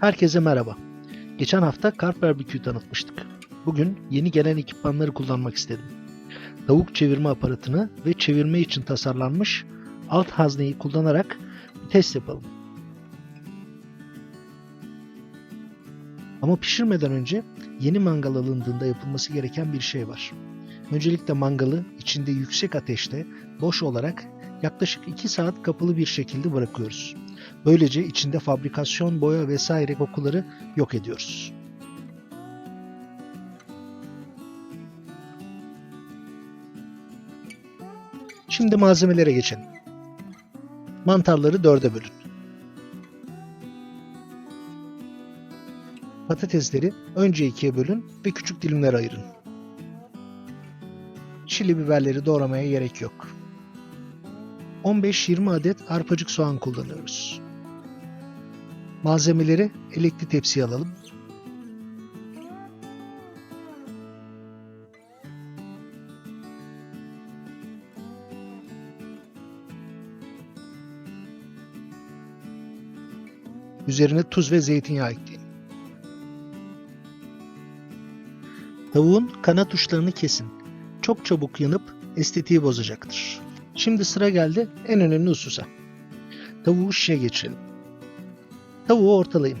Herkese merhaba. Geçen hafta Carp Barbecue tanıtmıştık. Bugün yeni gelen ekipmanları kullanmak istedim. Tavuk çevirme aparatını ve çevirme için tasarlanmış alt hazneyi kullanarak bir test yapalım. Ama pişirmeden önce yeni mangal alındığında yapılması gereken bir şey var. Öncelikle mangalı içinde yüksek ateşte boş olarak yaklaşık 2 saat kapalı bir şekilde bırakıyoruz. Böylece içinde fabrikasyon, boya vesaire kokuları yok ediyoruz. Şimdi malzemelere geçelim. Mantarları dörde bölün. Patatesleri önce ikiye bölün ve küçük dilimlere ayırın. Çili biberleri doğramaya gerek yok. 15-20 adet arpacık soğan kullanıyoruz. Malzemeleri elekli tepsiye alalım. Üzerine tuz ve zeytinyağı ekleyin. Tavuğun kanat uçlarını kesin. Çok çabuk yanıp estetiği bozacaktır. Şimdi sıra geldi en önemli hususa. Tavuğu şişe geçirelim. Tavuğu ortalayın.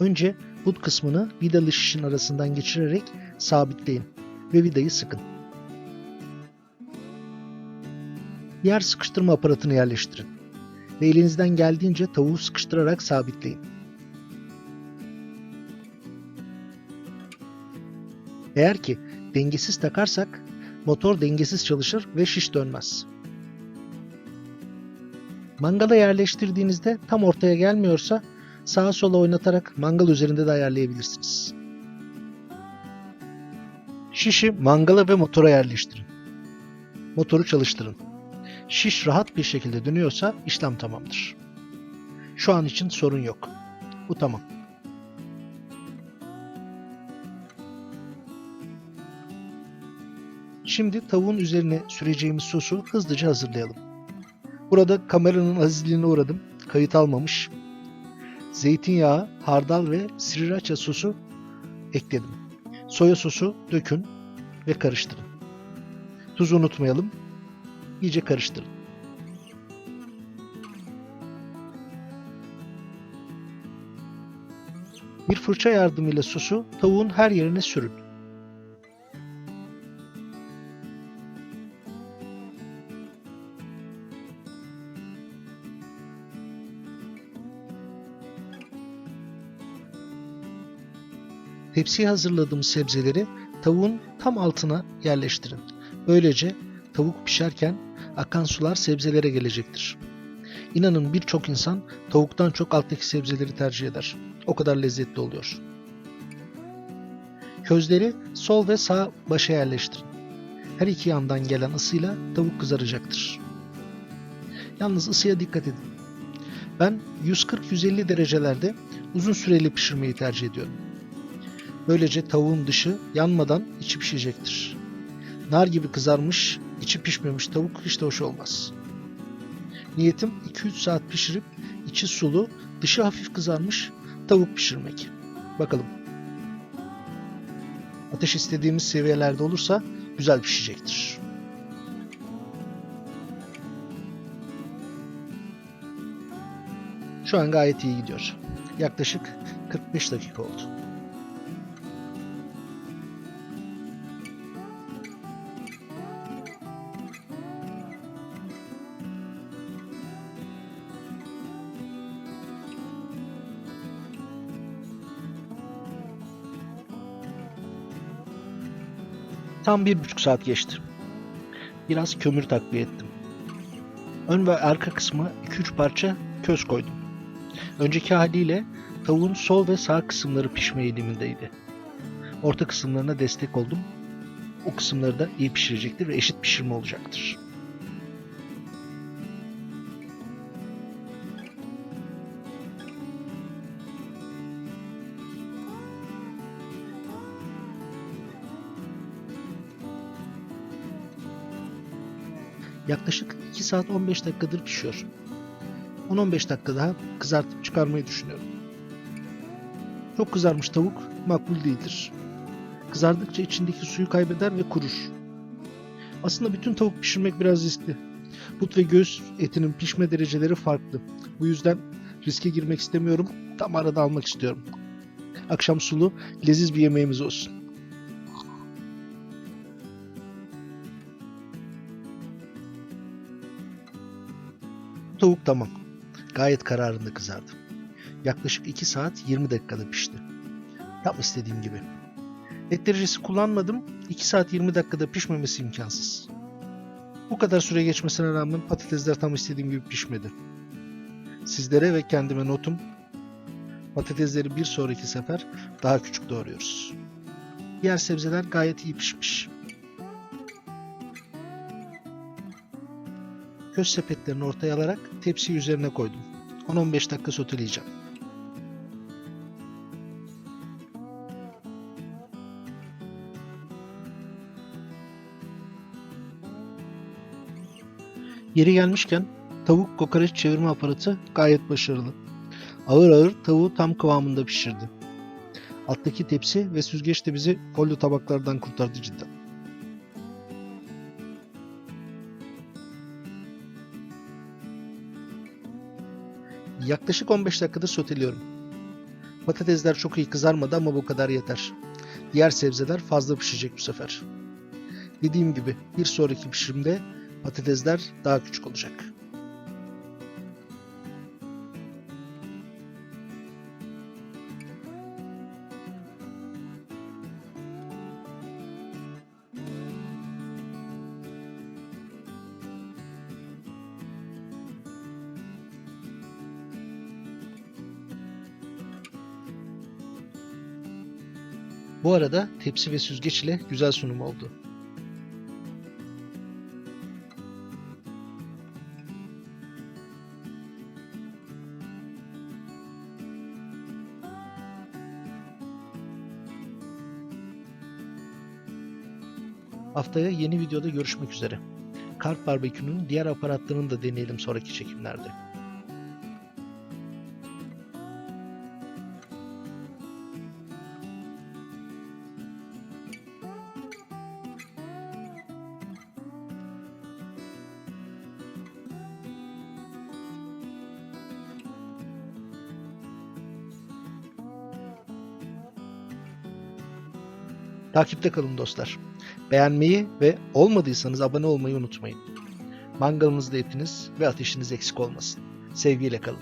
Önce but kısmını vidalı şişin arasından geçirerek sabitleyin ve vidayı sıkın. Diğer sıkıştırma aparatını yerleştirin ve elinizden geldiğince tavuğu sıkıştırarak sabitleyin. Eğer ki dengesiz takarsak motor dengesiz çalışır ve şiş dönmez. Mangala yerleştirdiğinizde tam ortaya gelmiyorsa sağa sola oynatarak mangal üzerinde de ayarlayabilirsiniz. Şişi mangala ve motora yerleştirin. Motoru çalıştırın. Şiş rahat bir şekilde dönüyorsa işlem tamamdır. Şu an için sorun yok. Bu tamam. Şimdi tavuğun üzerine süreceğimiz sosu hızlıca hazırlayalım. Burada kameranın azizliğine uğradım. Kayıt almamış. Zeytinyağı, hardal ve sriracha sosu ekledim. Soya sosu dökün ve karıştırın. Tuzu unutmayalım. İyice karıştırın. Bir fırça yardımıyla sosu tavuğun her yerine sürün. Tepsiye hazırladığım sebzeleri tavuğun tam altına yerleştirin. Böylece tavuk pişerken akan sular sebzelere gelecektir. İnanın birçok insan tavuktan çok alttaki sebzeleri tercih eder. O kadar lezzetli oluyor. Közleri sol ve sağ başa yerleştirin. Her iki yandan gelen ısıyla tavuk kızaracaktır. Yalnız ısıya dikkat edin. Ben 140-150 derecelerde uzun süreli pişirmeyi tercih ediyorum. Böylece tavuğun dışı yanmadan içi pişecektir. Nar gibi kızarmış, içi pişmemiş tavuk hiç de hoş olmaz. Niyetim 2-3 saat pişirip içi sulu, dışı hafif kızarmış tavuk pişirmek. Bakalım. Ateş istediğimiz seviyelerde olursa güzel pişecektir. Şu an gayet iyi gidiyor. Yaklaşık 45 dakika oldu. Tam bir buçuk saat geçti. Biraz kömür takviye ettim. Ön ve arka kısmı 2-3 parça köz koydum. Önceki haliyle tavuğun sol ve sağ kısımları pişme eğilimindeydi. Orta kısımlarına destek oldum. O kısımları da iyi pişirecektir ve eşit pişirme olacaktır. Yaklaşık 2 saat 15 dakikadır pişiyor. 10-15 dakika daha kızartıp çıkarmayı düşünüyorum. Çok kızarmış tavuk makbul değildir. Kızardıkça içindeki suyu kaybeder ve kurur. Aslında bütün tavuk pişirmek biraz riskli. But ve göğüs etinin pişme dereceleri farklı. Bu yüzden riske girmek istemiyorum. Tam arada almak istiyorum. Akşam sulu, leziz bir yemeğimiz olsun. Tavuk tamam. Gayet kararında kızardı. Yaklaşık 2 saat 20 dakikada pişti. Tam istediğim gibi. Et derecesi kullanmadım. 2 saat 20 dakikada pişmemesi imkansız. Bu kadar süre geçmesine rağmen patatesler tam istediğim gibi pişmedi. Sizlere ve kendime notum patatesleri bir sonraki sefer daha küçük doğruyoruz. Diğer sebzeler gayet iyi pişmiş. Köz sepetlerini ortaya alarak tepsiyi üzerine koydum. 10-15 dakika soteleyeceğim. Yeri gelmişken tavuk kokoreç çevirme aparatı gayet başarılı. Ağır ağır tavuğu tam kıvamında pişirdi. Alttaki tepsi ve süzgeç de bizi folyo tabaklardan kurtardı cidden. Yaklaşık 15 dakikada soteliyorum. Patatesler çok iyi kızarmadı ama bu kadar yeter. Diğer sebzeler fazla pişecek bu sefer. Dediğim gibi bir sonraki pişirimde patatesler daha küçük olacak. Bu arada tepsi ve süzgeç ile güzel sunum oldu. Haftaya yeni videoda görüşmek üzere. Kart Barbekü'nün diğer aparatlarını da deneyelim sonraki çekimlerde. Takipte kalın dostlar. Beğenmeyi ve olmadıysanız abone olmayı unutmayın. Mangalınızda etiniz ve ateşiniz eksik olmasın. Sevgiyle kalın.